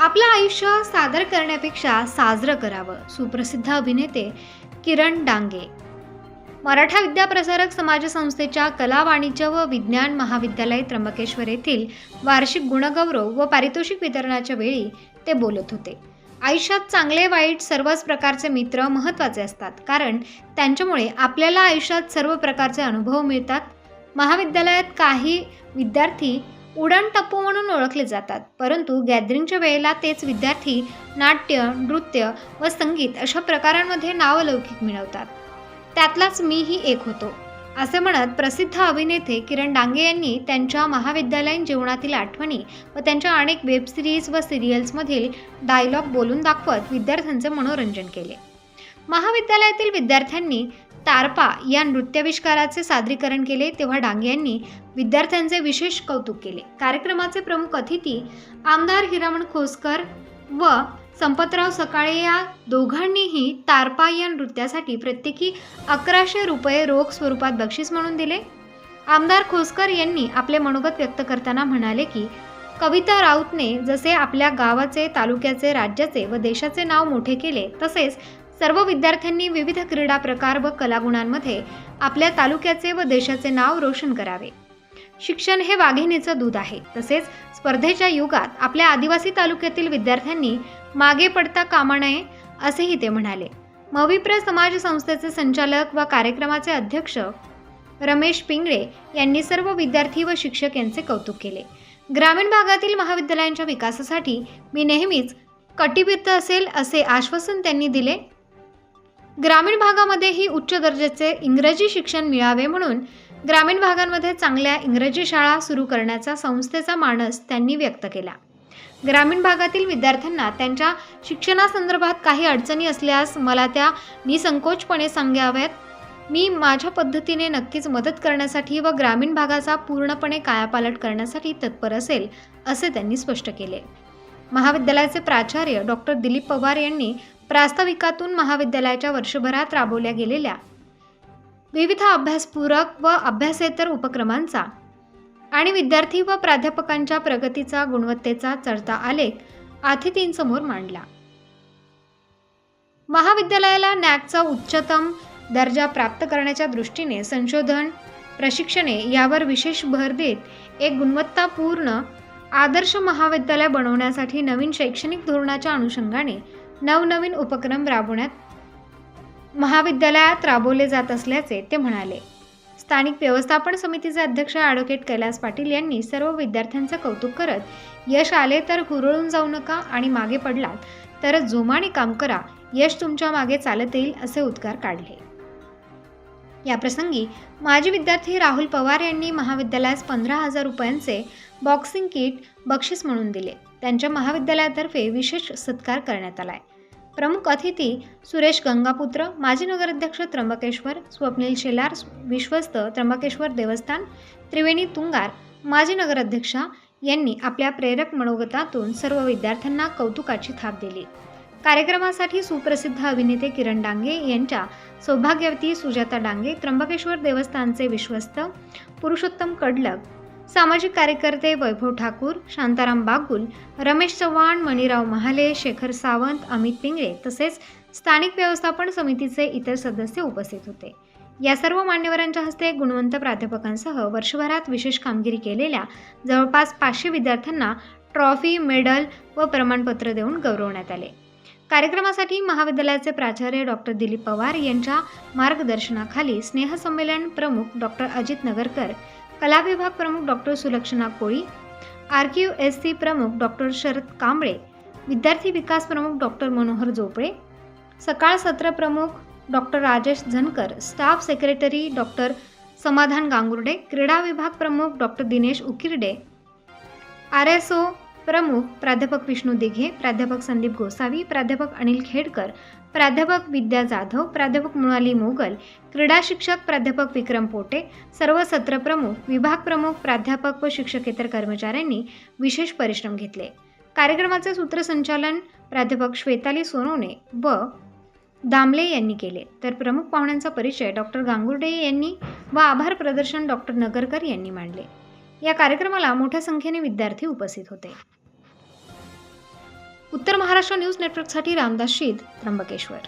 आपलं आयुष्य सादर करण्यापेक्षा साजरं करावं. सुप्रसिद्ध अभिनेते किरण डांगे. मराठा विद्याप्रसारक समाज संस्थेच्या कला वाणिज्य व विज्ञान महाविद्यालय त्र्यंबकेश्वर येथील वार्षिक गुणगौरव व पारितोषिक वितरणाच्या वेळी ते बोलत होते. आयुष्यात चांगले वाईट सर्वच प्रकारचे मित्र महत्त्वाचे असतात. कारण त्यांच्यामुळे आपल्याला आयुष्यात सर्व प्रकारचे अनुभव मिळतात. महाविद्यालयात काही विद्यार्थी उडाण टप्पू म्हणून ओळखले जातात. परंतु गॅदरिंगच्या वेळेला तेच विद्यार्थी नाट्य नृत्य व संगीत अशा प्रकारांमध्ये नावलौकिक मिळवतात. त्यातलाच मीही एक होतो. असे म्हणत प्रसिद्ध अभिनेते किरण डांगे यांनी त्यांच्या महाविद्यालयीन जीवनातील आठवणी व त्यांच्या अनेक वेबसिरीज व सिरियल्समधील डायलॉग बोलून दाखवत विद्यार्थ्यांचे मनोरंजन केले. महाविद्यालयातील विद्यार्थ्यांनी तारपा या नृत्याविष्काराचे सादरीकरण केले तेव्हा डांगे यांनी विद्यार्थ्यांचे विशेष कौतुक केले. कार्यक्रमाचे प्रमुख अतिथी आमदार हिरामण खोसकर व संपतराव सकाळे या दोघांनीही तारपा या नृत्यासाठी प्रत्येकी अकराशे रुपये रोख स्वरूपात बक्षीस म्हणून दिले. आमदार खोसकर यांनी आपले मनोगत व्यक्त करताना म्हणाले की कविता राऊतने जसे आपल्या गावाचे तालुक्याचे राज्याचे व देशाचे नाव मोठे केले तसेच सर्व विद्यार्थ्यांनी विविध क्रीडा प्रकार व कलागुणांमध्ये आपल्या तालुक्याचे व देशाचे नाव रोशन करावे. शिक्षण हे वाघिणीचं दूध आहे. तसेच स्पर्धेच्या युगात आपल्या आदिवासी तालुक्यातील विद्यार्थ्यांनी मागे पडता कामा नये असेही ते म्हणाले. मविप्र समाज संस्थेचे संचालक व कार्यक्रमाचे अध्यक्ष रमेश पिंगळे यांनी सर्व विद्यार्थी व शिक्षक यांचे कौतुक केले. ग्रामीण भागातील महाविद्यालयांच्या विकासासाठी मी नेहमीच कटिबद्ध असेल असे आश्वासन त्यांनी दिले. ग्रामीण भागामध्येही उच्च दर्जाचे इंग्रजी शिक्षण मिळावे म्हणून ग्रामीण भागांमध्ये चांगल्या इंग्रजी शाळा सुरू करण्याचा संस्थेचा मानस त्यांनी व्यक्त केला. ग्रामीण भागातील विद्यार्थ्यांना त्यांच्या शिक्षणासंदर्भात काही अडचणी असल्यास मला त्या निसंकोचपणे सांगाव्यात. मी माझ्या पद्धतीने नक्कीच मदत करण्यासाठी व ग्रामीण भागाचा पूर्णपणे कायापालट करण्यासाठी तत्पर असेल असे त्यांनी स्पष्ट केले. महाविद्यालयाचे प्राचार्य डॉक्टर दिलीप पवार यांनी प्रास्ताविकातून महाविद्यालयाच्या वर्षभरात राबवल्या गेलेल्या विविध अभ्यासपूरक व अभ्यासेतर उपक्रमांचा आणि विद्यार्थी व प्राध्यापकांच्या प्रगतीचा गुणवत्तेचा चढता आलेख अतिथींसमोर मांडला. महाविद्यालयाला नॅकचा उच्चतम दर्जा प्राप्त करण्याच्या दृष्टीने संशोधन प्रशिक्षणे यावर विशेष भर देत एक गुणवत्तापूर्ण आदर्श महाविद्यालय बनवण्यासाठी नवीन शैक्षणिक धोरणाच्या अनुषंगाने नवनवीन उपक्रम राबवण्यात महाविद्यालयात राबवले जात असल्याचे ते म्हणाले. स्थानिक व्यवस्थापन समितीचे अध्यक्ष ॲडव्होकेट कैलास पाटील यांनी सर्व विद्यार्थ्यांचं कौतुक करत यश आले तर हुरळून जाऊ नका आणि मागे पडलात तर जोमाने काम करा यश तुमच्या मागे चालत येईल असे उद्गार काढले. याप्रसंगी माजी विद्यार्थी राहुल पवार यांनी महाविद्यालयास पंधरा हजार रुपयांचे बॉक्सिंग किट बक्षीस म्हणून दिले. त्यांच्या महाविद्यालयातर्फे विशेष सत्कार करण्यात आलाय. प्रमुख अतिथी सुरेश गंगापुत्र माजी नगराध्यक्ष त्र्यंबकेश्वर स्वप्नील शेलार विश्वस्त त्र्यंबकेश्वर देवस्थान त्रिवेणी तुंगार माजी नगराध्यक्षा यांनी आपल्या प्रेरक मनोगतातून सर्व विद्यार्थ्यांना कौतुकाची थाप दिली. कार्यक्रमासाठी सुप्रसिद्ध अभिनेते किरण डांगे यांच्या सौभाग्यवती सुजाता डांगे त्र्यंबकेश्वर देवस्थानचे विश्वस्त पुरुषोत्तम कडलक सामाजिक कार्यकर्ते वैभव ठाकूर शांताराम बागुल रमेश चव्हाण मणिराव महाले शेखर सावंत अमित पिंगळे तसेच स्थानिक व्यवस्थापन समितीचे इतर सदस्य उपस्थित होते. या सर्व मान्यवरांच्या हस्ते गुणवंत प्राध्यापकांसह वर्षभरात विशेष कामगिरी केलेल्या जवळपास पाचशे विद्यार्थ्यांना ट्रॉफी मेडल व प्रमाणपत्र देऊन गौरवण्यात आले. कार्यक्रमासाठी महाविद्यालयाचे प्राचार्य डॉक्टर दिलीप पवार यांच्या मार्गदर्शनाखाली स्नेहसंमेलन प्रमुख डॉक्टर अजित नगरकर कला विभाग प्रमुख doctor Sulakshana Koli R Q S C प्रमुख डॉक्टर शरद कांबळे विद्यार्थी विकास प्रमुख डॉक्टर मनोहर झोपळे सकाळ सत्र प्रमुख doctor Rajesh Zankar staff secretary doctor Samadhan Gangurde क्रीडा विभाग प्रमुख doctor Dinesh Ukirde R S O प्रमुख प्राध्यापक विष्णू दिघे प्राध्यापक संदीप गोसावी प्राध्यापक अनिल खेडकर प्राध्यापक विद्या जाधव प्राध्यापक मृणाली मोगल क्रीडा शिक्षक प्राध्यापक विक्रम पोटे सर्व सत्र प्रमुख विभाग प्रमुख प्राध्यापक व शिक्षकेतर कर्मचाऱ्यांनी विशेष परिश्रम घेतले. कार्यक्रमाचे सूत्रसंचालन प्राध्यापक श्वेताली सोनवणे व दामले यांनी केले. तर प्रमुख पाहुण्यांचा परिचय डॉक्टर गांगुर्डे यांनी व आभार प्रदर्शन डॉक्टर नगरकर यांनी मांडले. या कार्यक्रमाला मोठ्या संख्येने विद्यार्थी उपस्थित होते. उत्तर महाराष्ट्र न्यूज नेटवर्कसाठी रामदास शीद त्र्यंबकेश्वर.